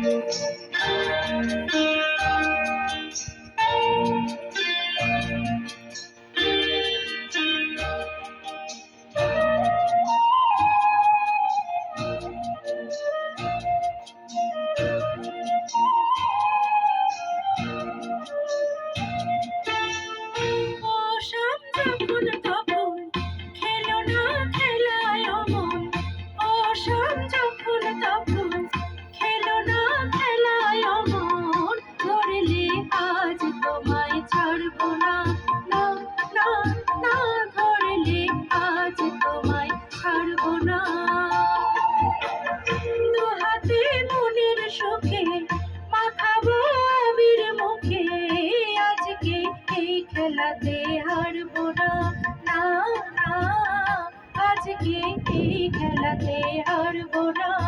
Thank you. না না আজ তোমায় না। হাতে মনের সুখে মুখে আজকে খেলাতে হারব না না, আজকে এই খেলাতে হারব না।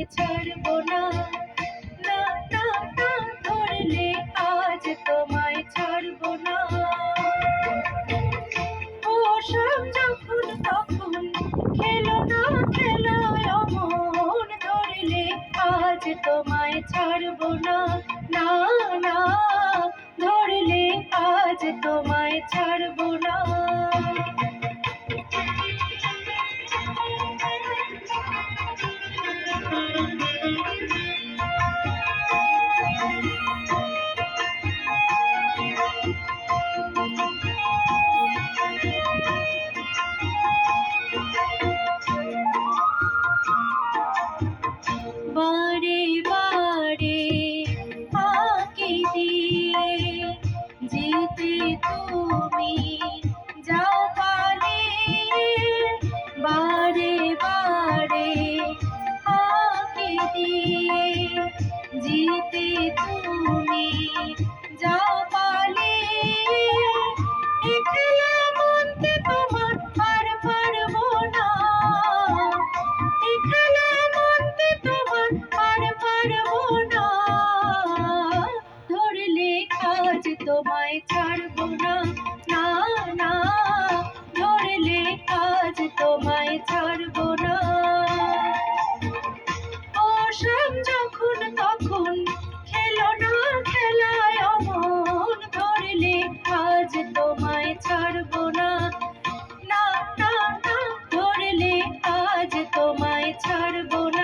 তোমায় ছাড়বো না। না না না ধরলে আজ তোমায় ছাড়বো না ও শাম যখন তখন খেলো না খেলায় অমন ধরলে আজ তোমায় ছাড়বো না জিতে তুমি, যাও পালে। খেলা মনতে তোমার আর পারব না। খেলা মনতে তোমার তোমায় ছাড়বো না। বলে আজ তোমায় ছাড়ব না। না না ধরলে আজ তোমায় ছাড়ব না।